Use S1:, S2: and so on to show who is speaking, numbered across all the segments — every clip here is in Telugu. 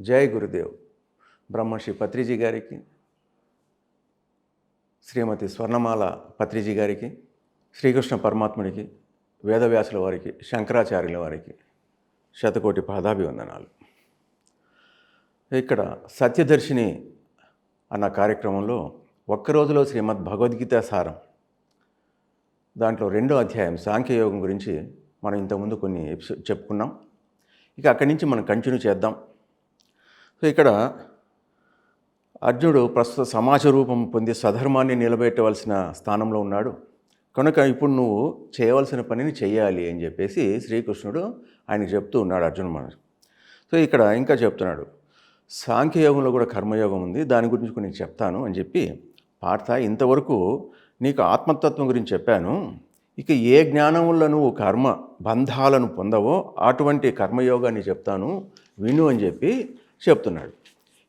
S1: జై గురుదేవ్. బ్రహ్మశ్రీ పత్రిజీ గారికి శ్రీమతి స్వర్ణమాల పత్రిజీ గారికి శ్రీకృష్ణ పరమాత్ముడికి వేదవ్యాసుల వారికి శంకరాచార్యుల వారికి శతకోటి పాదాభివందనాలు. ఇక్కడ సత్యదర్శిని అన్న కార్యక్రమంలో ఒక్క రోజులో శ్రీమద్ భగవద్గీత సారం. దాంట్లో రెండో అధ్యాయం సాంఖ్యయోగం గురించి మనం ఇంతకుముందు కొన్ని ఎపిసోడ్ చెప్పుకున్నాం. ఇక అక్కడి నుంచి మనం కంటిన్యూ చేద్దాం. సో ఇక్కడ అర్జునుడు ప్రస్తుత సమాజ రూపం పొంది స్వధర్మాన్ని నిలబెట్టవలసిన స్థానంలో ఉన్నాడు. కనుక ఇప్పుడు నువ్వు చేయవలసిన పనిని చేయాలి అని చెప్పేసి శ్రీకృష్ణుడు ఆయనకు చెప్తూ ఉన్నాడు అర్జున మహర్షి. సో ఇక్కడ ఇంకా చెప్తున్నాడు. సాంఖ్యయోగంలో కూడా కర్మయోగం ఉంది దాని గురించి కొన్ని చెప్తాను అని చెప్పి పార్థ ఇంతవరకు నీకు ఆత్మతత్వం గురించి చెప్పాను. ఇక ఏ జ్ఞానం వల్ల నువ్వు కర్మ బంధాలను పొందవో అటువంటి కర్మయోగాన్ని చెప్తాను. విను అని చెప్పి చెప్తున్నాడు.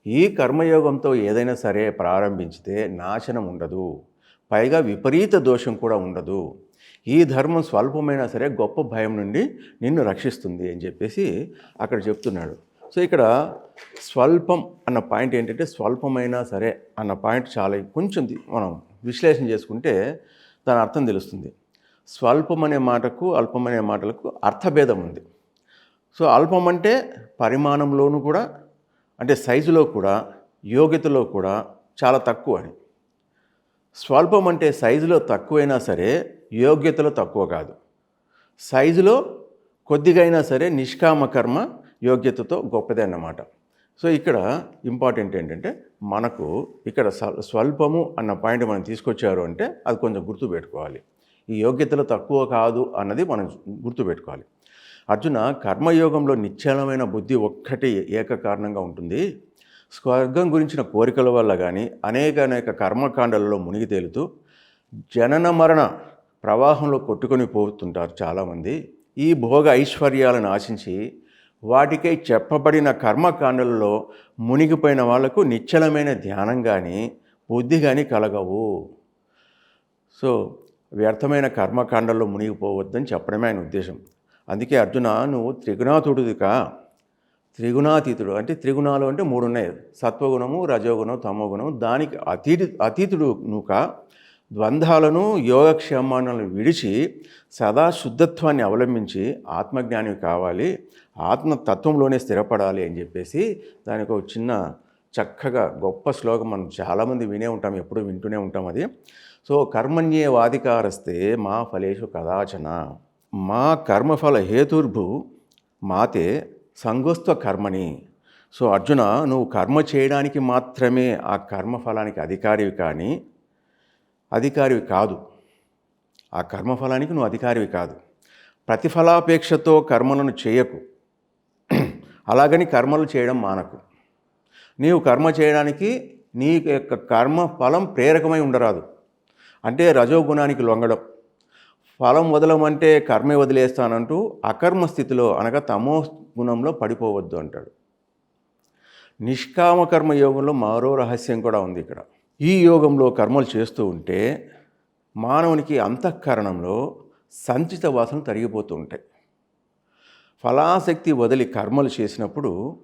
S1: ఈ కర్మయోగంతో ఏదైనా సరే ప్రారంభించితే నాశనం ఉండదు. పైగా విపరీత దోషం కూడా ఉండదు. ఈ ధర్మం స్వల్పమైనా సరే గొప్ప భయం నుండి నిన్ను రక్షిస్తుంది అని చెప్పేసి అక్కడ చెప్తున్నాడు. సో ఇక్కడ స్వల్పం అన్న పాయింట్ ఏంటంటే స్వల్పమైనా సరే అన్న పాయింట్ చాలా కొంచెం మనం విశ్లేషణ చేసుకుంటే దాని అర్థం తెలుస్తుంది. స్వల్పం అనే మాటకు అల్పం అనే మాటలకు అర్థభేదం ఉంది. సో అల్పం అంటే పరిమాణంలోనూ కూడా అంటే సైజులో కూడా యోగ్యతలో కూడా చాలా తక్కువ అని స్వల్పం అంటే సైజులో తక్కువైనా సరే యోగ్యతలో తక్కువ కాదు. సైజులో కొద్దిగా అయినా సరే నిష్కామ కర్మ యోగ్యతతో గొప్పదే అన్నమాట. సో ఇక్కడ ఇంపార్టెంట్ ఏంటంటే మనకు ఇక్కడ స్వల్పము అన్న పాయింట్ మనం తీసుకొచ్చారు అంటే అది కొంచెం గుర్తుపెట్టుకోవాలి. ఈ యోగ్యతలో తక్కువ కాదు అన్నది మనం గుర్తుపెట్టుకోవాలి. అర్జున కర్మయోగంలో నిశ్చలమైన బుద్ధి ఒక్కటి ఏక కారణంగా ఉంటుంది. స్వర్గం గురించిన కోరికల వల్ల కానీ అనేక అనేక కర్మకాండాలలో మునిగి తేలుతూ జనన మరణ ప్రవాహంలో కొట్టుకొని పోతుంటారు చాలామంది. ఈ భోగ ఐశ్వర్యాలను ఆశించి వాటికై చెప్పబడిన కర్మకాండలలో మునిగిపోయిన వాళ్ళకు నిశ్చలమైన ధ్యానం కానీ బుద్ధి కానీ కలగవు. సో వ్యర్థమైన కర్మకాండల్లో మునిగిపోవద్దని చెప్పడమే ఆయన ఉద్దేశం. అందుకే అర్జున నువ్వు త్రిగుణాతుడికా త్రిగుణాతీతుడు అంటే త్రిగుణాలు అంటే మూడు ఉన్నాయి సత్వగుణము రజోగుణం తమోగుణం. దానికి అతీతు అతీతుడు నుక ద్వంద్వాలను యోగక్షేమాలను విడిచి సదా శుద్ధత్వాన్ని అవలంబించి ఆత్మజ్ఞాని కావాలి. ఆత్మతత్వంలోనే స్థిరపడాలి అని చెప్పేసి దానికి ఒక చిన్న చక్కగా గొప్ప శ్లోకం మనం చాలామంది వినే ఉంటాం ఎప్పుడూ వింటూనే ఉంటాం అది. సో కర్మణ్యే వాధికారస్తే మా ఫలేషు కదాచన. మా కర్మఫల హేతుర్భు మాతే సంగోస్త్వ కర్మని సో అర్జున నువ్వు కర్మ చేయడానికి మాత్రమే ఆ కర్మఫలానికి అధికారివి కానీ అధికారివి కాదు. ఆ కర్మఫలానికి నువ్వు అధికారివి కాదు. ప్రతిఫలాపేక్షతో కర్మలను చేయకు. అలాగని కర్మలు చేయడం మానకు. నీవు కర్మ చేయడానికి నీ యొక్క కర్మ ఫలం ప్రేరకమై ఉండరాదు. అంటే రజోగుణానికి లొంగడం. ఫలం వదలమంటే కర్మే వదిలేస్తానంటూ అకర్మ స్థితిలో అనగా తమో గుణంలో పడిపోవద్దు అంటాడు. నిష్కామ కర్మ యోగంలో మరో రహస్యం కూడా ఉంది ఇక్కడ. ఈ యోగంలో కర్మలు చేస్తూ ఉంటే మానవునికి అంతఃకరణంలో సంచిత వాసనలు తరిగిపోతూ ఉంటాయి. ఫలాసక్తి వదిలి కర్మలు చేసినప్పుడు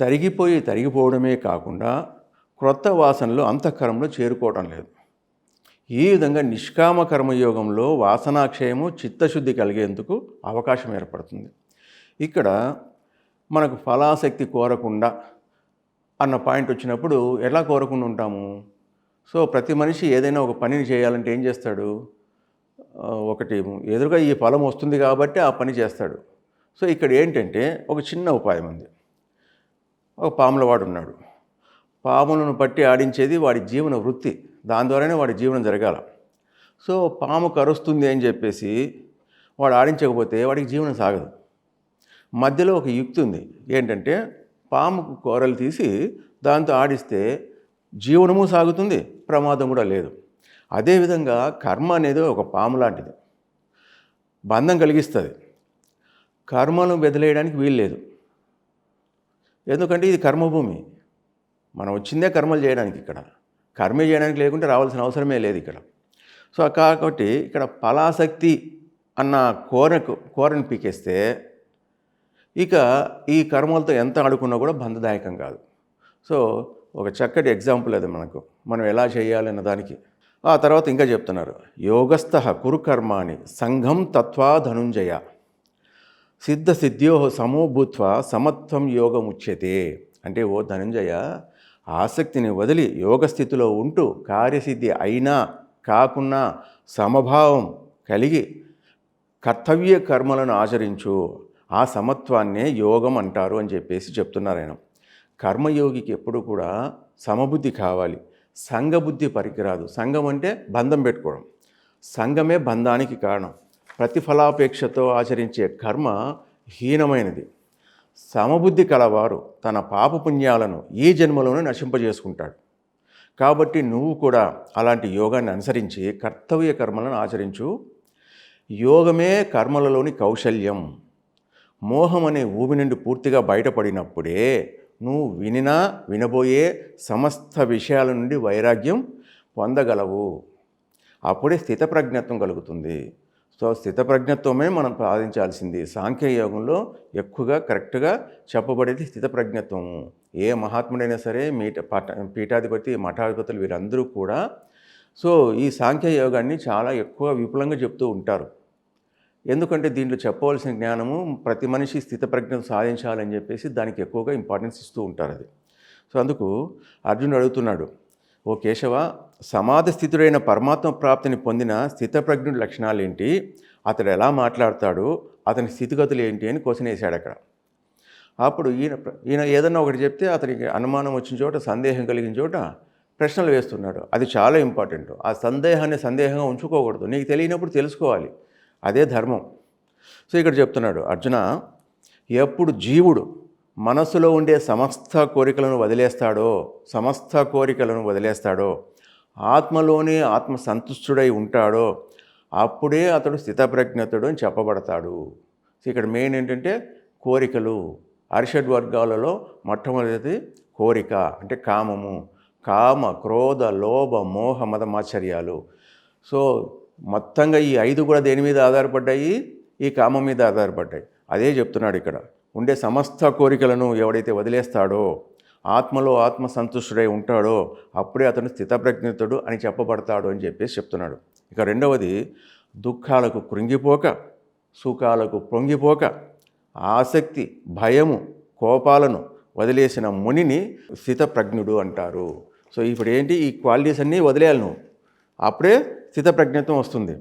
S1: తరిగిపోయి తరిగిపోవడమే కాకుండా క్రొత్త వాసనలు అంతఃకరంలో చేరుకోవడం లేదు. ఈ విధంగా నిష్కామ కర్మయోగంలో వాసనాక్షయము చిత్తశుద్ధి కలిగేందుకు అవకాశం ఏర్పడుతుంది. ఇక్కడ మనకు ఫలాసక్తి కోరకుండా అన్న పాయింట్ వచ్చినప్పుడు ఎలా కోరకుండా ఉంటాము? సో ప్రతి మనిషి ఏదైనా ఒక పనిని చేయాలంటే ఏం చేస్తాడు? ఒకటి ఎదురుగా ఈ ఫలం వస్తుంది కాబట్టి ఆ పని చేస్తాడు. సో ఇక్కడ ఏంటంటే ఒక చిన్న ఉపాయం ఉంది. ఒక పాములవాడు ఉన్నాడు. పాములను పట్టి ఆడించేది వాడి జీవన వృత్తి. దాని ద్వారానే వాడి జీవనం జరగాల. సో పాము కరుస్తుంది అని చెప్పేసి వాడు ఆడించకపోతే వాడికి జీవనం సాగదు. మధ్యలో ఒక యుక్తి ఉంది. ఏంటంటే పాముకు కూరలు తీసి దాంతో ఆడిస్తే జీవనము సాగుతుంది ప్రమాదం కూడా లేదు. అదేవిధంగా కర్మ అనేది ఒక పాము లాంటిది. బంధం కలిగిస్తుంది. కర్మను బెదిలేయడానికి వీలు లేదు ఎందుకంటే ఇది కర్మభూమి. మనం వచ్చిందే కర్మలు చేయడానికి ఇక్కడ. కర్మే చేయడానికి లేకుంటే రావాల్సిన అవసరమే లేదు ఇక్కడ. సో కాబట్టి ఇక్కడ ఫలాసక్తి అన్న కోరకు కోరను పీకేస్తే ఇక ఈ కర్మలతో ఎంత ఆడుకున్నా కూడా బంధదాయకం కాదు. సో ఒక చక్కటి ఎగ్జాంపుల్ అది మనకు. మనం ఎలా చేయాలన్న దానికి. ఆ తర్వాత ఇంకా చెప్తున్నారు. యోగస్థ కురుకర్మాణి సంఘం తత్వా ధనుంజయ. సిద్ధ సిద్ధ్యో సమోభూత్వ సమత్వం యోగముచ్యతే. అంటే ఓ ధనుంజయ ఆసక్తిని వదిలి యోగ స్థితిలో ఉంటూ కార్యసిద్ధి అయినా కాకున్నా సమభావం కలిగి కర్తవ్య కర్మలను ఆచరించు. ఆ సమత్వాన్నే యోగం అంటారు అని చెప్పేసి చెప్తున్నారు ఆయన. కర్మయోగికి ఎప్పుడు కూడా సమబుద్ధి కావాలి. సంఘబుద్ధి పరికిరాదు సంఘం అంటే బంధం పెట్టుకోవడం. సంఘమే బంధానికి కారణం. ప్రతిఫలాపేక్షతో ఆచరించే కర్మ హీనమైనది. సమబుద్ధి కలవారు తన పాపపుణ్యాలను ఈ జన్మలోనే నశింపజేసుకుంటాడు. కాబట్టి నువ్వు కూడా అలాంటి యోగాన్ని అనుసరించి కర్తవ్య కర్మలను ఆచరించు. యోగమే కర్మలలోని కౌశల్యం. మోహం అనే ఊబి నుండి పూర్తిగా బయటపడినప్పుడే నువ్వు వినినా వినబోయే సమస్త విషయాల నుండి వైరాగ్యం పొందగలవు. అప్పుడే స్థితప్రజ్ఞత్వం కలుగుతుంది. సో స్థితప్రజ్ఞత్వమే మనం సాధించాల్సింది సాంఖ్యయోగంలో ఎక్కువగా కరెక్ట్గా చెప్పబడేది స్థితప్రజ్ఞత్వము. ఏ మహాత్ముడైనా సరే మీట పట పీఠాధిపతి మఠాధిపతులు వీరందరూ కూడా సో ఈ సాంఖ్యయోగాన్ని చాలా ఎక్కువ విపులంగా చెప్తూ ఉంటారు. ఎందుకంటే దీంట్లో చెప్పవలసిన జ్ఞానము ప్రతి మనిషి స్థితప్రజ్ఞత సాధించాలని చెప్పేసి దానికి ఎక్కువగా ఇంపార్టెన్స్ ఇస్తూ ఉంటారు అది. సో అందుకు అర్జునుడు అడుగుతున్నాడు ఓ కేశవ సమాధి స్థితుడైన పరమాత్మ ప్రాప్తిని పొందిన స్థితప్రజ్ఞుడి లక్షణాలు ఏంటి అతడు ఎలా మాట్లాడతాడు? అతని స్థితిగతులు ఏంటి అని క్వశ్చన్ వేశాడు అక్కడ. అప్పుడు ఈయన ఈయన ఏదన్నా ఒకటి చెప్తే అతనికి అనుమానం వచ్చిన చోట సందేహం కలిగిన చోట ప్రశ్నలు వేస్తున్నాడు. అది చాలా ఇంపార్టెంట్. ఆ సందేహాన్ని సందేహంగా ఉంచుకోకూడదు. నీకు తెలియనప్పుడు తెలుసుకోవాలి. అదే ధర్మం. సో ఇక్కడ చెప్తున్నాడు అర్జున ఎప్పుడు జీవుడు మనసులో ఉండే సమస్త కోరికలను వదిలేస్తాడో సమస్త కోరికలను వదిలేస్తాడో ఆత్మలోనే ఆత్మ సంతుష్టుడై ఉంటాడో అప్పుడే అతడు స్థితప్రజ్ఞతుడు అని చెప్పబడతాడు. ఇక్కడ మెయిన్ ఏంటంటే కోరికలు. అరిషడ్ వర్గాలలో మొట్టమొదటిది కోరిక అంటే కామము. కామ క్రోధ లోభ మోహ మదమాచర్యాలు సో మొత్తంగా ఈ ఐదు కూడా దేని మీద ఆధారపడ్డాయి? ఈ కామం మీద ఆధారపడ్డాయి. అదే చెప్తున్నాడు ఇక్కడ. ఉండే సమస్త కోరికలను ఎవడైతే వదిలేస్తాడో ఆత్మలో ఆత్మ సంతుష్టుడై ఉంటాడో అప్పుడే అతను స్థితప్రజ్ఞతుడు అని చెప్పబడతాడు అని చెప్పేసి చెప్తున్నాడు. ఇక రెండవది దుఃఖాలకు కృంగిపోక సుఖాలకు పొంగిపోక ఆసక్తి భయము కోపాలను వదిలేసిన మునిని స్థితప్రజ్ఞుడు అంటారు. సో ఇప్పుడు ఏంటి? ఈ క్వాలిటీస్ అన్నీ వదిలేయాలి నువ్వు. అప్పుడే స్థితప్రజ్ఞత్వం వస్తుంది.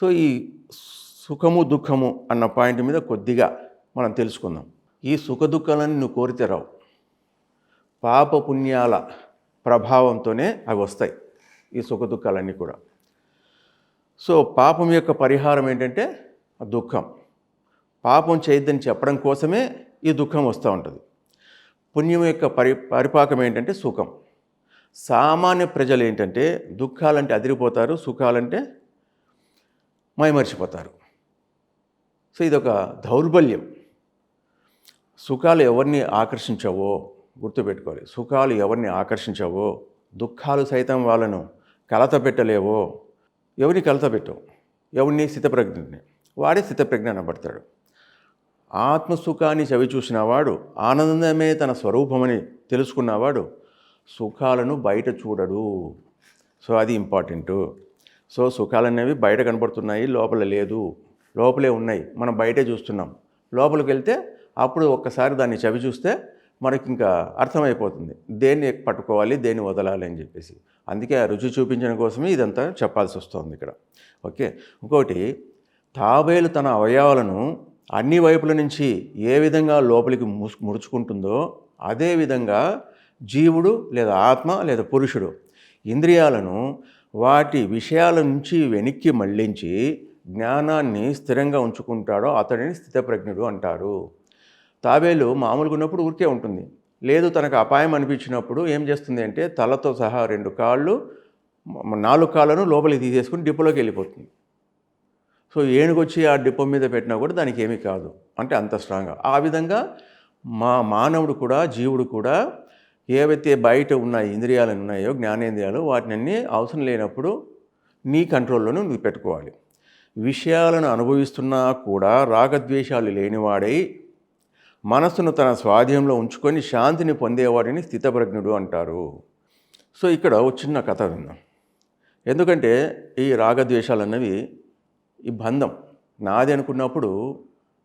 S1: సో ఈ సుఖము దుఃఖము అన్న పాయింట్ మీద కొద్దిగా మనం తెలుసుకుందాం. ఈ సుఖ నువ్వు కోరితే రావు. పాప పుణ్యాల ప్రభావంతోనే అవి వస్తాయి ఈ సుఖదుఖాలన్నీ కూడా. సో పాపం యొక్క పరిహారం ఏంటంటే దుఃఖం. పాపం చేయొద్దని చెప్పడం కోసమే ఈ దుఃఖం వస్తూ ఉంటుంది. పుణ్యం యొక్క పరి పరిపాకం ఏంటంటే సుఖం. సామాన్య ప్రజలు ఏంటంటే దుఃఖాలంటే అదిరిపోతారు సుఖాలంటే మైమరిచిపోతారు. సో ఇదొక దౌర్బల్యం. సుఖాలు ఎవరిని ఆకర్షించవో గుర్తుపెట్టుకోవాలి. సుఖాలు ఎవరిని ఆకర్షించవో దుఃఖాలు సైతం వాళ్ళను కలత పెట్టలేవో ఎవరిని కలత పెట్టవు. ఎవరిని స్థితప్రజ్ఞని వాడే స్థితప్రజ్ఞ అనబడతాడు ఆత్మసుఖాన్ని చవి చూసినవాడు ఆనందమే తన స్వరూపమని తెలుసుకున్నవాడు సుఖాలను బయట చూడడు. సో అది ఇంపార్టెంటు. సో సుఖాలు అనేవి బయట కనబడుతున్నాయి లోపల లేదు. లోపలే ఉన్నాయి. మనం బయటే చూస్తున్నాం. లోపలికి వెళ్తే అప్పుడు ఒక్కసారి దాన్ని చవి చూస్తే మనకి ఇంకా అర్థమైపోతుంది. దేన్ని పట్టుకోవాలి దేన్ని వదలాలి అని చెప్పేసి. అందుకే ఆ రుచి చూపించడం కోసమే ఇదంతా చెప్పాల్సి వస్తుంది ఇక్కడ. ఓకే? ఇంకోటి తాబేలు తన అవయవాలను అన్ని వైపుల నుంచి ఏ విధంగా లోపలికి ముడుచుకుంటుందో అదే విధంగా జీవుడు లేదా ఆత్మ లేదా పురుషుడు ఇంద్రియాలను వాటి విషయాల నుంచి వెనక్కి మళ్ళించి జ్ఞానాన్ని స్థిరంగా ఉంచుకుంటాడో అతడిని స్థితప్రజ్ఞుడు అంటారు. తాబేలు మామూలుగా ఉన్నప్పుడు ఊరికే ఉంటుంది. లేదు తనకు అపాయం అనిపించినప్పుడు ఏం చేస్తుంది అంటే తలతో సహా రెండు కాళ్ళు నాలుగు కాళ్ళను లోపలికి తీసేసుకుని డిపోలోకి వెళ్ళిపోతుంది. సో ఏనుగొచ్చి ఆ డిపో మీద పెట్టినా కూడా దానికి ఏమీ కాదు. అంటే అంత స్ట్రాంగ్గా ఆ విధంగా మా మానవుడు కూడా జీవుడు కూడా ఏవైతే బయట ఉన్న ఇంద్రియాలు ఉన్నాయో జ్ఞానేంద్రియాలు వాటిని అవసరం లేనప్పుడు నీ కంట్రోల్లోనే నువ్వు పెట్టుకోవాలి. విషయాలను అనుభవిస్తున్నా కూడా రాగద్వేషాలు లేనివాడై మనస్సును తన స్వాధీనంలో ఉంచుకొని శాంతిని పొందేవాడిని స్థితప్రజ్ఞుడు అంటారు. సో ఇక్కడ ఒక చిన్న కథ విందాం ఎందుకంటే ఈ రాగద్వేషాలు అన్నవి ఈ బంధం. నాది అనుకున్నప్పుడు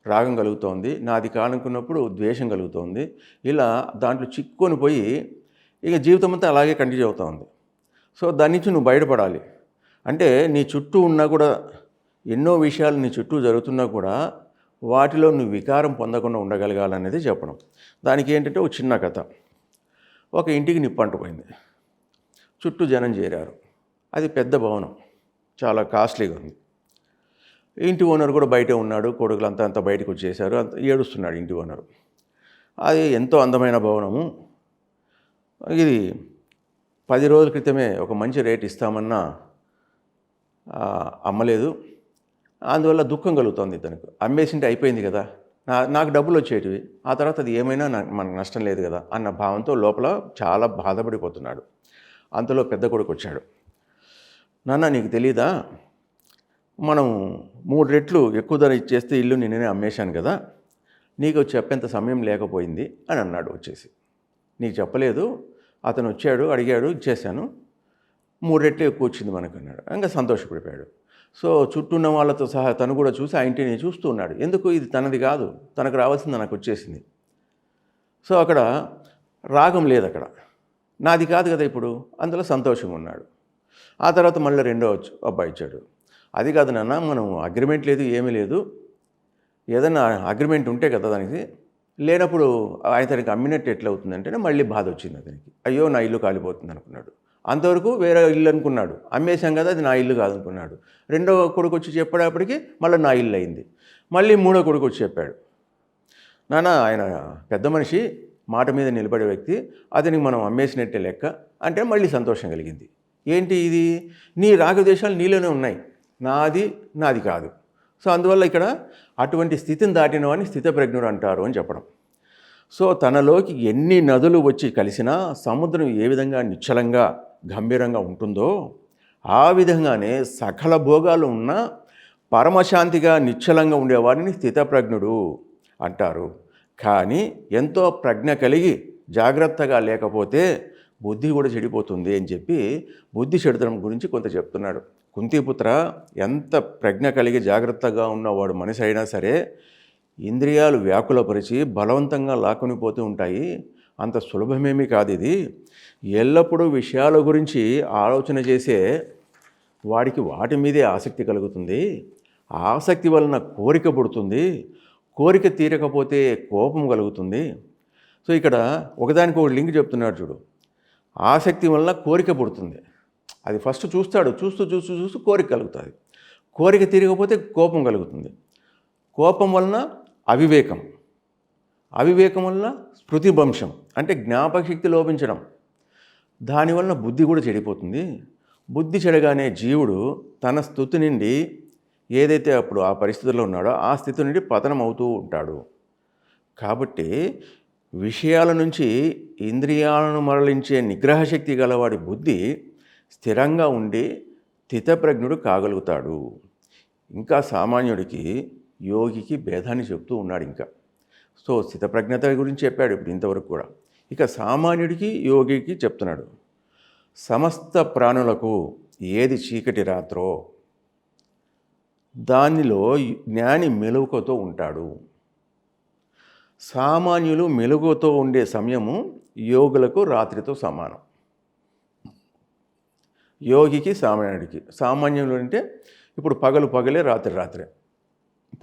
S1: రాగం కలుగుతోంది నాది కాదనుకున్నప్పుడు ద్వేషం కలుగుతోంది. ఇలా దాంట్లో చిక్కుకొని పోయి ఇక జీవితం అంతా అలాగే కంటిన్యూ అవుతుంది సో దాని నుంచి నువ్వు బయటపడాలి. అంటే నీ చుట్టూ ఉన్నా కూడా ఎన్నో విషయాలు నీ చుట్టూ జరుగుతున్నా కూడా వాటిలో నువ్వు వికారం పొందకుండా ఉండగలగాలనేది చెప్పడం. దానికి ఏంటంటే ఒక చిన్న కథ. ఒక ఇంటికి నిప్పు అంటుపోయింది చుట్టూ జనం చేరారు. అది పెద్ద భవనం. చాలా కాస్ట్లీగా ఉంది. ఇంటి ఓనర్ కూడా బయటే ఉన్నాడు. కొడుకులు అంతా బయటకు వచ్చేసారు. అంత ఏడుస్తున్నాడు ఇంటి ఓనరు. అది ఎంతో అందమైన భవనము. ఇది పది రోజుల క్రితమే ఒక మంచి రేట్ ఇస్తామన్నా అమ్మలేదు. అందువల్ల దుఃఖం కలుగుతోంది ఇతనికి. అమ్మేసింటే అయిపోయింది కదా. నా నాకు డబ్బులు వచ్చేటివి. ఆ తర్వాత అది ఏమైనా మనకు నష్టం లేదు కదా అన్న భావంతో లోపల చాలా బాధపడిపోతున్నాడు. అంతలో పెద్ద కొడుకు వచ్చాడు. నాన్న నీకు తెలీదా? మనం మూడు రెట్లు ఎక్కువ ధర ఇచ్చేస్తే ఇల్లు నేనే అమ్మేశాను కదా. నీకు చెప్పేంత సమయం లేకపోయింది అని అన్నాడు వచ్చేసి. నీకు చెప్పలేదు. అతను వచ్చాడు అడిగాడు ఇచ్చేశాను మూడు రెట్లు ఎక్కువ వచ్చింది మనకు అన్నాడు. ఇంకా సంతోషపడిపోయాడు. సో చుట్టూ ఉన్న వాళ్ళతో సహా తను కూడా చూసి ఆ ఇంటిని చూస్తూ ఉన్నాడు. ఎందుకు? ఇది తనది కాదు. తనకు రావాల్సింది నాకు వచ్చేసింది. సో అక్కడ రాగం లేదు అక్కడ. నాది కాదు కదా ఇప్పుడు? అందులో సంతోషంగా ఉన్నాడు. ఆ తర్వాత మళ్ళీ రెండో అబ్బాయి ఇచ్చాడు అది కాదు నాన్న మనం అగ్రిమెంట్ లేదు ఏమీ లేదు. ఏదైనా అగ్రిమెంట్ ఉంటే కదా దానికి. లేనప్పుడు అతనికి అమ్మినట్టు ఎట్లా అవుతుందంటే మళ్ళీ బాధ వచ్చింది అతనికి. అయ్యో నా ఇల్లు కాలిపోతుంది అనుకున్నాడు. అంతవరకు వేరే ఇల్లు అనుకున్నాడు. అమ్మేశాం కదా అది నా ఇల్లు కాదనుకున్నాడు రెండో కొడుకు వచ్చి చెప్పేటప్పటికి మళ్ళీ నా ఇల్లు అయింది. మళ్ళీ మూడో కొడుకు వచ్చి చెప్పాడు. నాన్న ఆయన పెద్ద మనిషి మాట మీద నిలబడే వ్యక్తి అతనికి మనం అమ్మేసినట్టే లెక్క అంటే మళ్ళీ సంతోషం కలిగింది. ఏంటి ఇది? నీ రాగద్వేషాలు నీలోనే ఉన్నాయి. నాది నాది కాదు. సో అందువల్ల ఇక్కడ అటువంటి స్థితిని దాటిన వాడిని స్థితప్రజ్ఞుడు అంటారు అని చెప్పడం. సో తనలోకి ఎన్ని నదులు వచ్చి కలిసినా సముద్రం ఏ విధంగా నిశ్చలంగా గంభీరంగా ఉంటుందో ఆ విధంగానే సకల భోగాలు ఉన్న పరమశాంతిగా నిశ్చలంగా ఉండేవాడిని స్థితప్రజ్ఞుడు అంటారు. కానీ ఎంతో ప్రజ్ఞ కలిగి జాగ్రత్తగా లేకపోతే బుద్ధి కూడా చెడిపోతుంది అని చెప్పి బుద్ధి చెడతడం గురించి కొంత చెప్తున్నాడు. కుంతిపుత్ర ఎంత ప్రజ్ఞ కలిగి జాగ్రత్తగా ఉన్నవాడు మనిషి అయినా సరే ఇంద్రియాలు వ్యాకులపరిచి బలవంతంగా లాక్కుని పోతూ ఉంటాయి. అంత సులభమేమీ కాదు ఇది. ఎల్లప్పుడూ విషయాల గురించి ఆలోచన చేసే వాడికి వాటి మీదే ఆసక్తి కలుగుతుంది. ఆసక్తి వలన కోరిక పుడుతుంది. కోరిక తీరకపోతే కోపం కలుగుతుంది. సో ఇక్కడ ఒకదానికి ఒక లింక్ చెప్తున్నాడు చూడు. ఆసక్తి వలన కోరిక పుడుతుంది. అది ఫస్ట్ చూస్తాడు. చూస్తూ చూస్తూ చూస్తూ కోరిక కలుగుతుంది. కోరిక తీరకపోతే కోపం కలుగుతుంది. కోపం వలన అవివేకం. అవివేకం వలన స్మృతిభంశం. అంటే జ్ఞాపకశక్తి లోపించడం. దానివలన బుద్ధి కూడా చెడిపోతుంది. బుద్ధి చెడగానే జీవుడు తన స్థుతి నుండి ఏదైతే అప్పుడు ఆ పరిస్థితుల్లో ఉన్నాడో ఆ స్థితి నుండి పతనం అవుతూ ఉంటాడు. కాబట్టి విషయాల నుంచి ఇంద్రియాలను మరలించే నిగ్రహశక్తి గలవాడి బుద్ధి స్థిరంగా ఉండి స్థితప్రజ్ఞుడు కాగలుగుతాడు. ఇంకా సామాన్యుడికి యోగికి భేదాన్ని చెప్తూ ఉన్నాడు ఇంకా. సో స్థితప్రజ్ఞత గురించి చెప్పాడు ఇప్పుడు ఇంతవరకు కూడా. ఇక సామాన్యుడికి యోగికి చెప్తున్నాడు. సమస్త ప్రాణులకు ఏది చీకటి రాత్రో దానిలో జ్ఞాని మెలుగుతో ఉంటాడు. సామాన్యులు మెలుగుతో ఉండే సమయము యోగులకు రాత్రితో సమానం. యోగికి సామాన్యుడికి. సామాన్యులు అంటే ఇప్పుడు పగలు పగలే రాత్రి రాత్రే.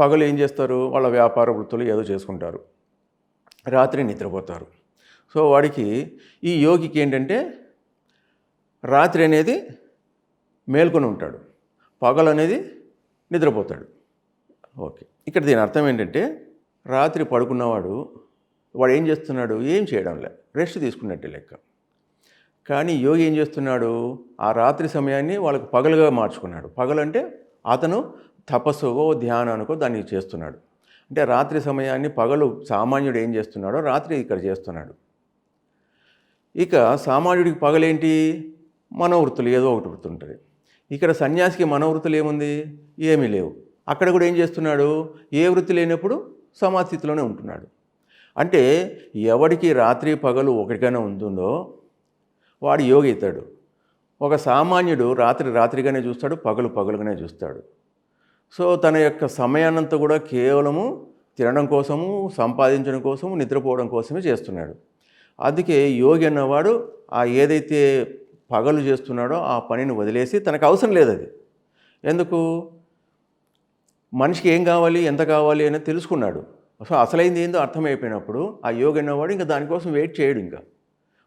S1: పగలు ఏం చేస్తారు? వాళ్ళ వ్యాపార వృత్తులు ఏదో చేసుకుంటారు. రాత్రి నిద్రపోతారు. సో వాడికి ఈ యోగికి ఏంటంటే రాత్రి అనేది మేల్కొని ఉంటాడు. పగలు అనేది నిద్రపోతాడు. ఓకే. ఇక్కడ దీని అర్థం ఏంటంటే రాత్రి పడుకున్నవాడు వాడు ఏం చేస్తున్నాడు? ఏం చేయడం లే. రెస్ట్ తీసుకున్నట్టే లెక్క. కానీ యోగి ఏం చేస్తున్నాడు? ఆ రాత్రి సమయాన్ని వాళ్ళకు పగలుగా మార్చుకున్నాడు. పగలంటే అతను తపస్సుకో ధ్యానానికో దాన్ని చేస్తున్నాడు. అంటే రాత్రి సమయాన్ని పగలు సామాన్యుడు ఏం చేస్తున్నాడో రాత్రి ఇక్కడ చేస్తున్నాడు. ఇక సామాన్యుడికి పగలేంటి? మనోవృత్తులు ఏదో ఒకటి వృత్తి ఉంటుంది ఇక్కడ సన్యాసికి మనోవృత్తులు ఏముంది? ఏమీ లేవు. అక్కడ కూడా ఏం చేస్తున్నాడు? ఏ వృత్తి లేనప్పుడు సమాధిస్థితిలోనే ఉంటున్నాడు. అంటే ఎవడికి రాత్రి పగలు ఒకటిగానే ఉంటుందో వాడు యోగి అవుతాడు. ఒక సామాన్యుడు రాత్రి రాత్రిగానే చూస్తాడు పగలు పగలుగానే చూస్తాడు. సో తన యొక్క సమయాన్నంతా కూడా కేవలము తినడం కోసము సంపాదించడం కోసము నిద్రపోవడం కోసమే చేస్తున్నాడు. అందుకే యోగి అన్నవాడు ఆ ఏదైతే పగలు చేస్తున్నాడో ఆ పనిని వదిలేసి తనకు అవసరం లేదు అది. ఎందుకు? మనిషికి ఏం కావాలి ఎంత కావాలి అనేది తెలుసుకున్నాడు. సో అసలైంది ఏందో అర్థమైపోయినప్పుడు ఆ యోగి అన్నవాడు ఇంకా దానికోసం వెయిట్ చేయడు ఇంకా.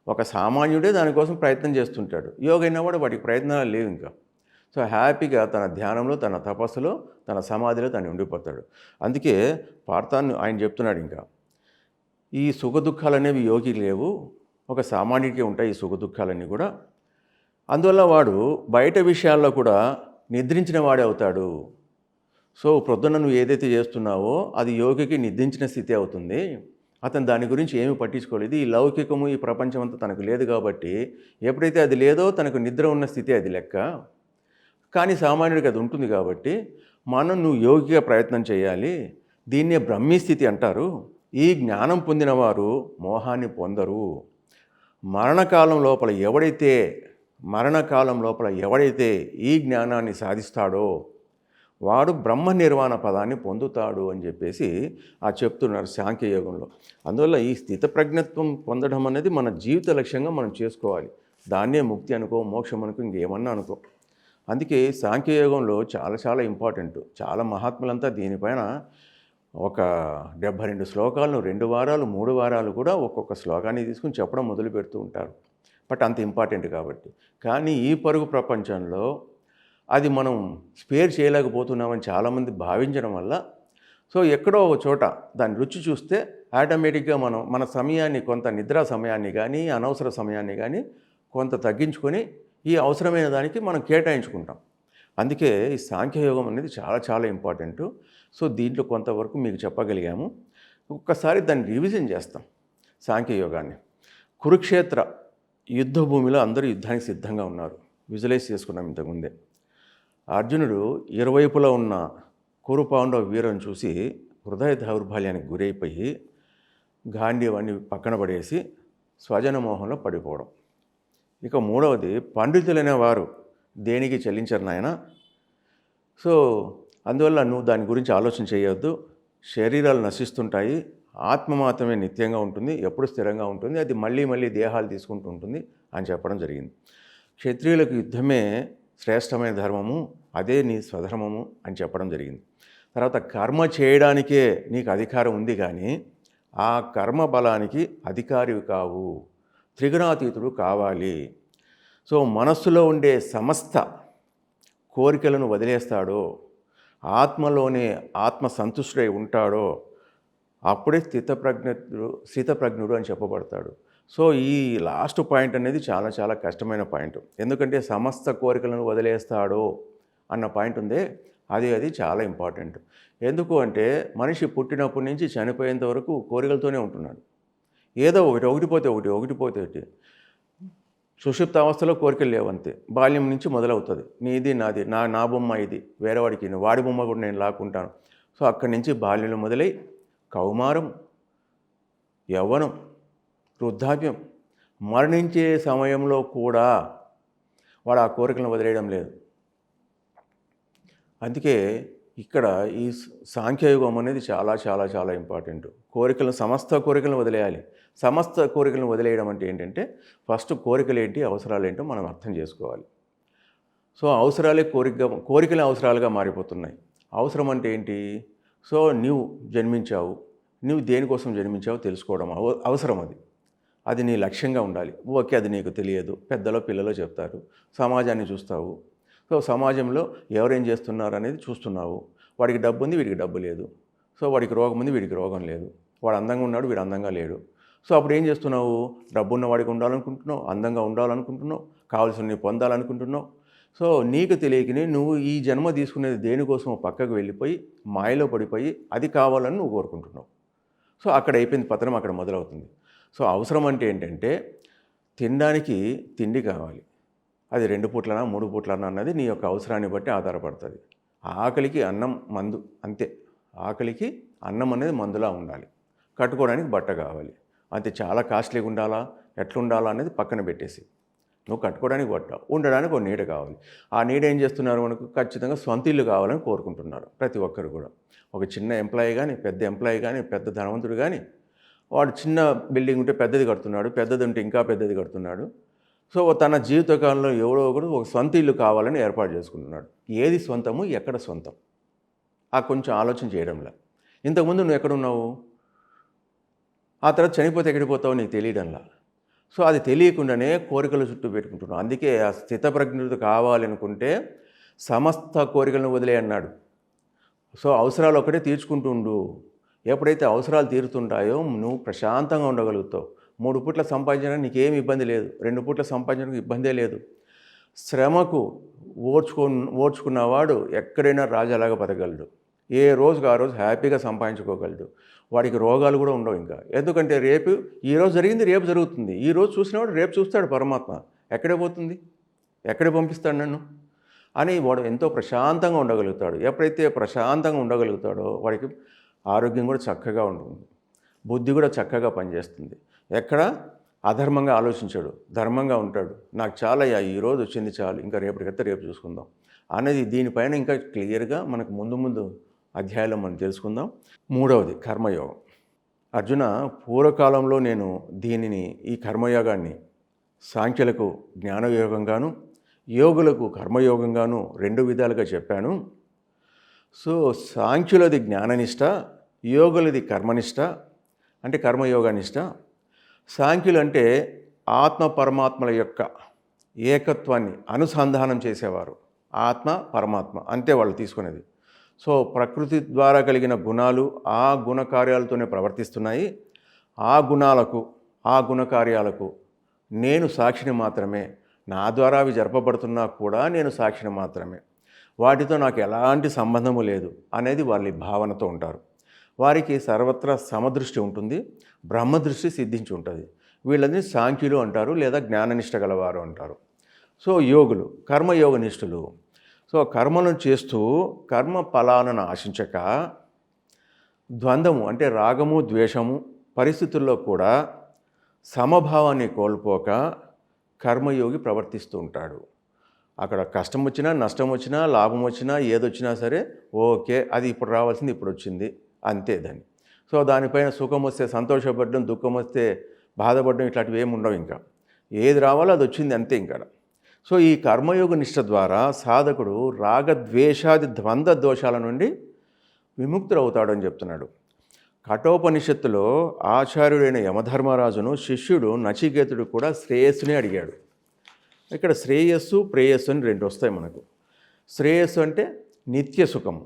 S1: ఒక సామాన్యుడే దానికోసం ప్రయత్నం చేస్తుంటాడు. యోగి అన్నవాడు వాటికి ప్రయత్నాలు లేవు ఇంకా. సో హ్యాపీగా తన ధ్యానంలో తన తపస్సులో తన సమాధిలో తను ఉండిపోతాడు. అందుకే పార్థాన్ని ఆయన చెప్తున్నాడు ఇంకా. ఈ సుఖ దుఃఖాలు అనేవి యోగికి లేవు. ఒక సామాన్యుడికి ఉంటాయి ఈ సుఖ దుఃఖాలన్నీ కూడా. అందువల్ల వాడు బయట విషయాల్లో కూడా నిద్రించిన వాడే అవుతాడు. సో ప్రొద్దున నువ్వు ఏదైతే చేస్తున్నావో అది యోగికి నిద్రించిన స్థితి అవుతుంది. అతను దాని గురించి ఏమి పట్టించుకోలేదు. ఈ లౌకికము ఈ ప్రపంచం అంతా తనకు లేదు కాబట్టి ఎప్పుడైతే అది లేదో తనకు నిద్ర ఉన్న స్థితి అది లెక్క. కానీ సామాన్యుడికి అది ఉంటుంది కాబట్టి మనం నువ్వు యోగిగా ప్రయత్నం చేయాలి. దీన్నే బ్రహ్మీ స్థితి అంటారు. ఈ జ్ఞానం పొందిన వారు మోహాన్ని పొందరు. మరణకాలం లోపల ఎవడైతే మరణకాలం లోపల ఎవడైతే ఈ జ్ఞానాన్ని సాధిస్తాడో వాడు బ్రహ్మ నిర్వాణ పదాన్ని పొందుతాడు అని చెప్పేసి ఆ చెప్తున్నారు సాంఖ్యయోగంలో అందువల్ల ఈ స్థిత ప్రజ్ఞత్వం పొందడం అనేది మన జీవిత లక్ష్యంగా మనం చేసుకోవాలి. దాన్నే ముక్తి అనుకో మోక్షం అనుకో ఇంకేమన్నా అనుకో. అందుకే సాంఖ్యయోగంలో చాలా చాలా ఇంపార్టెంట్. చాలా మహాత్ములంతా దీనిపైన ఒక డెబ్భై రెండు శ్లోకాలను రెండు వారాలు మూడు వారాలు కూడా ఒక్కొక్క శ్లోకాన్ని తీసుకుని చెప్పడం మొదలు పెడుతూ ఉంటారు. బట్ అంత ఇంపార్టెంట్ కాబట్టి. కానీ ఈ పరుగు ప్రపంచంలో అది మనం స్పేర్ చేయలేకపోతున్నామని చాలామంది భావించడం వల్ల సో ఎక్కడో ఒక చోట దాని రుచి చూస్తే ఆటోమేటిక్గా మనం మన సమయాన్ని కొంత నిద్ర సమయాన్ని కానీ అనవసర సమయాన్ని కానీ కొంత తగ్గించుకొని ఈ అవసరమైన దానికి మనం కేటాయించుకుంటాం. అందుకే ఈ సాంఖ్యయోగం అనేది చాలా చాలా ఇంపార్టెంట్. సో దీంట్లో కొంతవరకు మీకు చెప్పగలిగాము. ఒక్కసారి దాన్ని రివిజన్ చేస్తాం సాంఖ్య యోగాన్ని. కురుక్షేత్ర యుద్ధ భూమిలో అందరూ యుద్ధానికి సిద్ధంగా ఉన్నారు. విజువలైజ్ చేసుకున్నాం ఇంతకుముందే. అర్జునుడు ఇరువైపులో ఉన్న కురుపాండవ వీరం చూసి హృదయ దౌర్బల్యానికి గురైపోయి గాంధీవాన్ని పక్కన పడేసి స్వజన మోహంలో పడిపోవడం. ఇక మూడవది పండితులైన వారు దేనికి చెల్లించరు నాయన? సో అందువల్ల నువ్వు దాని గురించి ఆలోచన చేయొద్దు. శరీరాలు నశిస్తుంటాయి. ఆత్మ మాత్రమే నిత్యంగా ఉంటుంది. ఎప్పుడు స్థిరంగా ఉంటుంది. అది మళ్ళీ మళ్ళీ దేహాలు తీసుకుంటూ ఉంటుంది అని చెప్పడం జరిగింది. క్షత్రియులకు యుద్ధమే శ్రేష్టమైన ధర్మము. అదే నీ స్వధర్మము అని చెప్పడం జరిగింది. తర్వాత కర్మ చేయడానికే నీకు అధికారం ఉంది కానీ ఆ కర్మ బలానికి అధికారివి కావు. త్రిగుణాతీతుడు కావాలి. సో మనస్సులో ఉండే సమస్త కోరికలను వదిలేస్తాడో ఆత్మలోనే ఆత్మ సంతుష్టుడై ఉంటాడో అప్పుడే స్థితప్రజ్ఞుడు స్థితప్రజ్ఞుడు అని చెప్పబడతాడు. సో ఈ లాస్ట్ పాయింట్ అనేది చాలా చాలా కష్టమైన పాయింట్. ఎందుకంటే సమస్త కోరికలను వదిలేస్తాడో అన్న పాయింట్ ఉందే. అది అది చాలా ఇంపార్టెంట్. ఎందుకు అంటే మనిషి పుట్టినప్పటి నుంచి చనిపోయేంత వరకు కోరికలతోనే ఉంటున్నాడు. ఏదో ఒకటి ఒకటి పోతే ఒకటి ఒకటి పోతే ఒకటి. సుషుప్త అవస్థలో కోరికలు లేవంతే బాల్యం నుంచి మొదలవుతుంది. నీది నాది నా నా బొమ్మ ఇది వేరేవాడికి వాడి బొమ్మ కూడా నేను లాక్కుంటాను. సో అక్కడి నుంచి బాల్యంలో మొదలై కౌమారం యవ్వనం వృద్ధాప్యం మరణించే సమయంలో కూడా వాడు ఆ కోరికలను వదిలేయడం లేదు. అందుకే ఇక్కడ ఈ సాంఖ్యయుగం అనేది చాలా చాలా చాలా ఇంపార్టెంట్. కోరికలను సమస్త కోరికలను వదిలేయాలి. సమస్త కోరికలను వదిలేయడం అంటే ఏంటంటే ఫస్ట్ కోరికలు ఏంటి అవసరాలు ఏంటో మనం అర్థం చేసుకోవాలి. సో అవసరాలే కోరిక కోరికలే అవసరాలుగా మారిపోతున్నాయి. అవసరం అంటే ఏంటి? సో నీవు జన్మించావు. నువ్వు దేనికోసం జన్మించావో తెలుసుకోవడం అవ- అవసరం అది. అది నీ లక్ష్యంగా ఉండాలి. ఓకే అది నీకు తెలియదు. పెద్దలో పిల్లలో చెప్తారు. సమాజాన్ని చూస్తావు. సో సమాజంలో ఎవరేం చేస్తున్నారు అనేది చూస్తున్నావు. వాడికి డబ్బు ఉంది వీడికి డబ్బు లేదు. సో వాడికి రోగం ఉంది వీడికి రోగం లేదు. వాడు అందంగా ఉన్నాడు వీడు అందంగా లేడు. సో అప్పుడు ఏం చేస్తున్నావు? డబ్బు ఉన్నవాడికి ఉండాలనుకుంటున్నావు అందంగా ఉండాలనుకుంటున్నావు కావాల్సినవి పొందాలనుకుంటున్నావు. సో నీకు తెలియకనే నువ్వు ఈ జన్మ తీసుకునేది దేనికోసం పక్కకు వెళ్ళిపోయి మాయలో పడిపోయి అది కావాలని నువ్వు కోరుకుంటున్నావు. సో అక్కడ అయిపోయింది పతనం అక్కడ మొదలవుతుంది. సో అవసరం అంటే ఏంటంటే తినడానికి తిండి కావాలి. అది రెండు పూట్లనా మూడు పూట్లనా అన్నది నీ యొక్క అవసరాన్ని బట్టి ఆధారపడుతుంది. ఆకలికి అన్నం మందు అంతే. ఆకలికి అన్నం అనేది మందులా ఉండాలి. కట్టుకోవడానికి బట్ట కావాలి. అంతే చాలా కాస్ట్లీగా ఉండాలా ఎట్లా ఉండాలా అనేది పక్కన పెట్టేసి. నువ్వు కట్టుకోవడానికి బట్ట ఉండడానికి ఒక నీడ కావాలి. ఆ నీడ ఏం చేస్తున్నారు మనకు? ఖచ్చితంగా సొంత ఇల్లు కావాలని కోరుకుంటున్నారు ప్రతి ఒక్కరు కూడా. ఒక చిన్న ఎంప్లాయీ కానీ పెద్ద ఎంప్లాయీ కానీ పెద్ద ధనవంతుడు కానీ వాడు చిన్న బిల్డింగ్ ఉంటే పెద్దది కడుతున్నాడు పెద్దది ఉంటే ఇంకా పెద్దది కడుతున్నాడు. సో తన జీవితకాలంలో ఎవడో ఒకడు ఒక సొంత ఇల్లు కావాలని ఏర్పాటు చేసుకుంటున్నాడు. ఏది సొంతము ఎక్కడ సొంతం? ఆ కొంచెం ఆలోచన చేయడంలా. ఇంతకుముందు నువ్వు ఎక్కడున్నావు ఆ తర్వాత చనిపోతే ఎక్కడిపోతావు నీకు తెలియడంలా. సో అది తెలియకుండానే కోరికలు చుట్టూ పెట్టుకుంటున్నావు. అందుకే ఆ స్థితప్రజ్ఞత కావాలనుకుంటే సమస్త కోరికలను వదిలే అన్నాడు. సో అవసరాలు ఒకటే తీర్చుకుంటుండు ఎప్పుడైతే అవసరాలు తీరుతుంటాయో నువ్వు ప్రశాంతంగా ఉండగలుగుతావు. మూడు పూట్ల సంపాదించడానికి నీకేం ఇబ్బంది లేదు. రెండు పూట్ల సంపాదించడానికి ఇబ్బందే లేదు. శ్రమకు ఓర్చుకో ఓర్చుకున్నవాడు ఎక్కడైనా రాజాలాగా బతకగలడు. ఏ రోజుకు ఆ రోజు హ్యాపీగా సంపాదించుకోగలడు. వాడికి రోగాలు కూడా ఉండవు ఇంకా. ఎందుకంటే రేపు ఈ రోజు జరిగింది రేపు జరుగుతుంది. ఈ రోజు చూసినవాడు రేపు చూస్తాడు పరమాత్మ. ఎక్కడే పోతుంది? ఎక్కడే పంపిస్తాడు నన్ను? అని వాడు ఎంతో ప్రశాంతంగా ఉండగలుగుతాడు. ఎప్పుడైతే ప్రశాంతంగా ఉండగలుగుతాడో వాడికి ఆరోగ్యం కూడా చక్కగా ఉంటుంది. బుద్ధి కూడా చక్కగా పనిచేస్తుంది. ఎక్కడ? అధర్మంగా ఆలోచించాడు. ధర్మంగా ఉంటాడు. నాకు చాలా ఈరోజు వచ్చింది చాలు. ఇంకా రేపటికైతే రేపు చూసుకుందాం. అనేది దీనిపైన ఇంకా క్లియర్గా మనకు ముందు ముందు అధ్యాయంలో మనం తెలుసుకుందాం. మూడవది కర్మయోగం. అర్జున పూర్వకాలంలో నేను దీనిని ఈ కర్మయోగాన్ని సాంఖ్యులకు జ్ఞానయోగంగాను యోగులకు కర్మయోగంగాను రెండు విధాలుగా చెప్పాను. సో సాంఖ్యులది జ్ఞాననిష్ట యోగులది కర్మనిష్ట అంటే కర్మయోగనిష్ట సాంఖ్యులు అంటే ఆత్మ పరమాత్మల యొక్క ఏకత్వాన్ని అనుసంధానం చేసేవారు. ఆత్మ పరమాత్మ అంతే వాళ్ళు తీసుకునేది. సో ప్రకృతి ద్వారా కలిగిన గుణాలు ఆ గుణకార్యాలతోనే ప్రవర్తిస్తున్నాయి. ఆ గుణాలకు ఆ గుణకార్యాలకు నేను సాక్షిని మాత్రమే. నా ద్వారా అవి జరపబడుతున్నా కూడా నేను సాక్షిని మాత్రమే. వాటితో నాకు ఎలాంటి సంబంధము లేదు అనేది వాళ్ళ భావనతో ఉంటారు. వారికి సర్వత్రా సమదృష్టి ఉంటుంది. బ్రహ్మదృష్టి సిద్ధించి ఉంటుంది. వీళ్ళని సాంఖ్యులు అంటారు లేదా జ్ఞాననిష్ట గలవారు అంటారు. సో యోగులు కర్మయోగ నిష్ఠులు సో కర్మలను చేస్తూ కర్మ ఫలాలను ఆశించక ద్వంద్వము అంటే రాగము ద్వేషము పరిస్థితుల్లో కూడా సమభావాన్ని కోల్పోక కర్మయోగి ప్రవర్తిస్తూ ఉంటాడు. అక్కడ కష్టం వచ్చినా నష్టం వచ్చినా లాభం వచ్చినా ఏదొచ్చినా సరే ఓకే అది ఇప్పుడు రావాల్సింది ఇప్పుడు వచ్చింది అంతే దాన్ని. సో దానిపైన సుఖం వస్తే సంతోషపడడం దుఃఖం వస్తే బాధపడడం ఇట్లాంటివి ఏమి ఉండవు ఇంకా. ఏది రావాలో అది వచ్చింది అంతే ఇంకా. సో ఈ కర్మయోగ నిష్ట ద్వారా సాధకుడు రాగద్వేషాది ద్వంద్వ దోషాల నుండి విముక్తుడవుతాడని చెప్తున్నాడు. కఠోపనిషత్తులో ఆచార్యుడైన యమధర్మరాజును శిష్యుడు నచికేతుడు కూడా శ్రేయస్సుని అడిగాడు. ఇక్కడ శ్రేయస్సు ప్రేయస్సు అని రెండు వస్తాయి మనకు. శ్రేయస్సు అంటే నిత్య సుఖం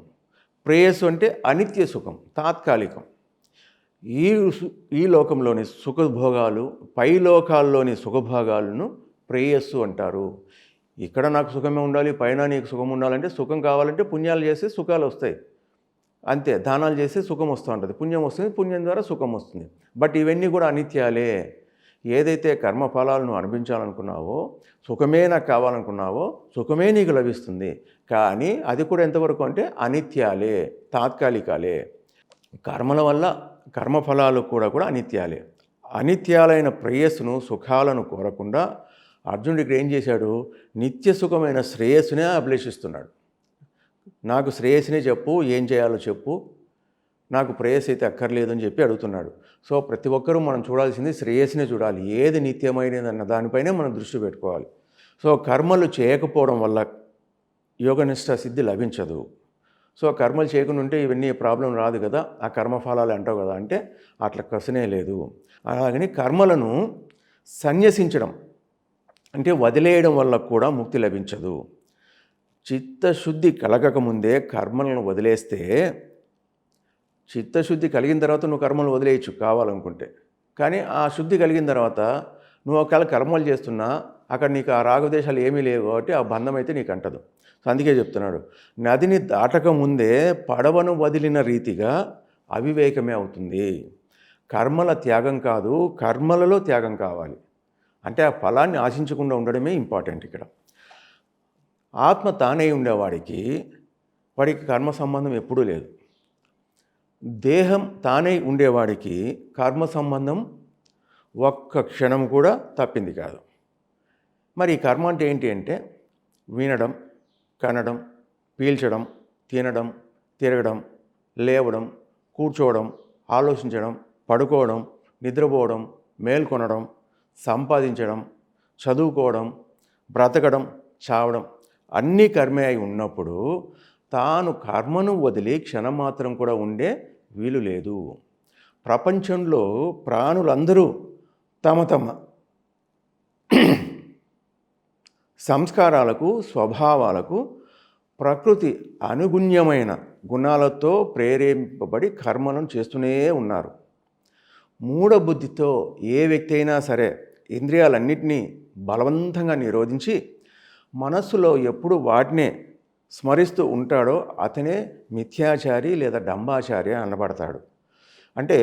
S1: ప్రేయస్సు అంటే అనిత్య సుఖం తాత్కాలికం. ఈ ఈ లోకంలోని సుఖభోగాలు పై లోకాల్లోని సుఖభోగాలను ప్రేయస్సు అంటారు. ఇక్కడ నాకు సుఖమే ఉండాలి పైన నీకు సుఖం ఉండాలంటే సుఖం కావాలంటే పుణ్యాలు చేస్తే సుఖాలు వస్తాయి. అంతే దానాలు చేస్తే సుఖం వస్తూ ఉంటుంది. పుణ్యం వస్తుంది పుణ్యం ద్వారా సుఖం వస్తుంది. బట్ ఇవన్నీ కూడా అనిత్యాలే. ఏదైతే కర్మఫలాలను అనుభవించాలనుకున్నావో సుఖమే నాకు కావాలనుకున్నావో సుఖమే నీకు లభిస్తుంది. కానీ అది కూడా ఎంతవరకు అంటే అనిత్యాలే తాత్కాలికాలే. కర్మల వల్ల కర్మఫలాలు కూడా కూడా అనిత్యాలే. అనిత్యాలైన ప్రేయస్సును సుఖాలను కోరకుండా అర్జునుడికి ఏం చేశాడు? నిత్య సుఖమైన శ్రేయస్సునే అభిలేషిస్తున్నాడు. నాకు శ్రేయస్సునే చెప్పు ఏం చేయాలో చెప్పు నాకు ప్రేయస్ అయితే అక్కర్లేదు అని చెప్పి అడుగుతున్నాడు. సో ప్రతి ఒక్కరూ మనం చూడాల్సింది శ్రేయస్సునే చూడాలి. ఏది నిత్యమైనది అన్న దానిపైనే మనం దృష్టి పెట్టుకోవాలి. సో కర్మలు చేయకపోవడం వల్ల యోగనిష్ట సిద్ధి లభించదు. సో కర్మలు చేయకుండా ఉంటే ఇవన్నీ ప్రాబ్లం రాదు కదా ఆ కర్మఫలాలు అంటావు కదా అంటే అట్లా కసనే లేదు. అలాగని కర్మలను సన్యసించడం అంటే వదిలేయడం వల్ల కూడా ముక్తి లభించదు. చిత్తశుద్ధి కలగకముందే కర్మలను వదిలేస్తే చిత్తశుద్ధి కలిగిన తర్వాత నువ్వు కర్మలు వదిలేయచ్చు కావాలనుకుంటే. కానీ ఆ శుద్ధి కలిగిన తర్వాత నువ్వు ఒకవేళ కర్మలు చేస్తున్నా అక్కడ నీకు ఆ రాగదేశాలు ఏమీ లేవు కాబట్టి ఆ బంధం అయితే నీకు అంటదు. సో అందుకే చెప్తున్నాడు నదిని దాటకముందే పడవను వదిలిన రీతిగా అవివేకమే అవుతుంది. కర్మల త్యాగం కాదు కర్మలలో త్యాగం కావాలి. అంటే ఆ ఫలాన్ని ఆశించకుండా ఉండడమే ఇంపార్టెంట్ ఇక్కడ. ఆత్మ తానే ఉండేవాడికి వాడికి కర్మ సంబంధం ఎప్పుడూ లేదు. దేహం తానే ఉండేవాడికి కర్మ సంబంధం ఒక్క క్షణం కూడా తప్పింది కాదు. మరి ఈ కర్మ అంటే ఏంటి అంటే వినడం కనడం పీల్చడం తినడం తిరగడం లేవడం కూర్చోవడం ఆలోచించడం పడుకోవడం నిద్రపోవడం మేల్కొనడం సంపాదించడం చదువుకోవడం బ్రతకడం చావడం అన్నీ కర్మే అయి ఉన్నప్పుడు తాను కర్మను వదిలి క్షణం మాత్రం కూడా ఉండే వీలు లేదు. ప్రపంచంలో ప్రాణులందరూ తమ తమ సంస్కారాలకు స్వభావాలకు ప్రకృతి అనుగుణ్యమైన గుణాలతో ప్రేరేపింపబడి కర్మలను చేస్తూనే ఉన్నారు. మూఢబుద్ధితో ఏ వ్యక్తి అయినా సరే ఇంద్రియాలన్నింటినీ బలవంతంగా నిరోధించి మనస్సులో ఎప్పుడు వాటినే స్మరిస్తూ ఉంటాడో అతనే మిథ్యాచారి లేదా డంబాచారి అనబడతాడు. అంటే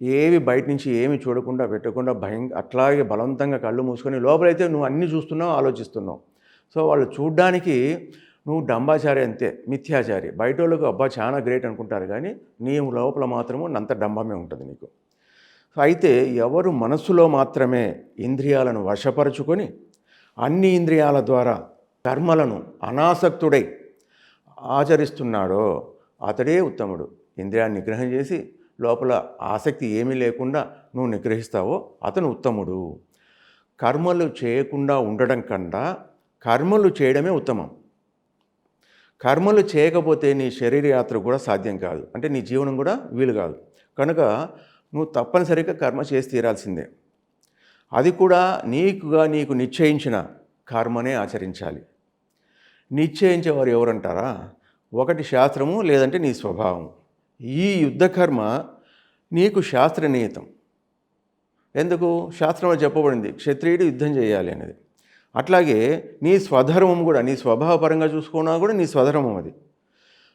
S1: ఏవి బయట నుంచి ఏమి చూడకుండా పెట్టకుండా భయం అట్లాగే బలవంతంగా కళ్ళు మూసుకొని లోపలైతే నువ్వు అన్నీ చూస్తున్నావు ఆలోచిస్తున్నావు. సో వాళ్ళు చూడ్డానికి నువ్వు డంబాచారి అంతే మిథ్యాచారి. బయట వాళ్ళకు అబ్బా చాలా గ్రేట్ అనుకుంటారు కానీ నీ లోపల మాత్రము నంత డంబమే ఉంటుంది నీకు. సో అయితే ఎవరు మనస్సులో మాత్రమే ఇంద్రియాలను వశపరుచుకొని అన్ని ఇంద్రియాల ద్వారా కర్మలను అనాసక్తుడై ఆచరిస్తున్నాడో అతడే ఉత్తముడు. ఇంద్రియాన్ని నిగ్రహం చేసి లోపల ఆసక్తి ఏమీ లేకుండా నువ్వు నిగ్రహిస్తావో అతను ఉత్తముడు. కర్మలు చేయకుండా ఉండడం కన్నా కర్మలు చేయడమే ఉత్తమం. కర్మలు చేయకపోతే నీ శరీరయాత్ర కూడా సాధ్యం కాదు. అంటే నీ జీవనం కూడా వీలు కాదు. కనుక నువ్వు తప్పనిసరిగా కర్మ చేసి తీరాల్సిందే. అది కూడా నీకుగా నీకు నిశ్చయించిన కర్మనే ఆచరించాలి. నిశ్చయించేవారు ఎవరంటారా? ఒకటి శాస్త్రము లేదంటే నీ స్వభావం. ఈ యుద్ధ కర్మ నీకు శాస్త్రనీయతం. ఎందుకు? శాస్త్రంలో చెప్పబడింది. క్షత్రియుడు యుద్ధం చేయాలి అనేది. అట్లాగే నీ స్వధర్మం కూడా నీ స్వభావపరంగా చూసుకున్నా కూడా నీ స్వధర్మం అది.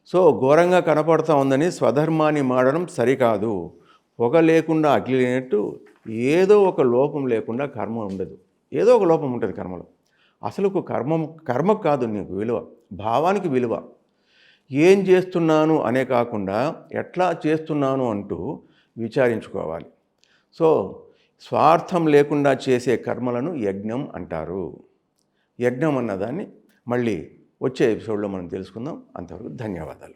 S1: సో ఘోరంగా కనపడతా ఉందని స్వధర్మాన్ని మాడడం సరికాదు. పొగ లేకుండా అగ్ని లేనట్టు ఏదో ఒక లోపం లేకుండా కర్మ ఉండదు. ఏదో ఒక లోపం ఉంటుంది కర్మలో. అసలు ఒక కర్మం కర్మ కాదు నీకు విలువ. భావానికి విలువ. ఏం చేస్తున్నాను అనే కాకుండా ఎట్లా చేస్తున్నాను అంటూ విచారించుకోవాలి. సో స్వార్థం లేకుండా చేసే కర్మలను యజ్ఞం అంటారు. యజ్ఞం అన్నదాన్ని మళ్ళీ వచ్చే ఎపిసోడ్లో మనం తెలుసుకుందాం. అంతవరకు ధన్యవాదాలు.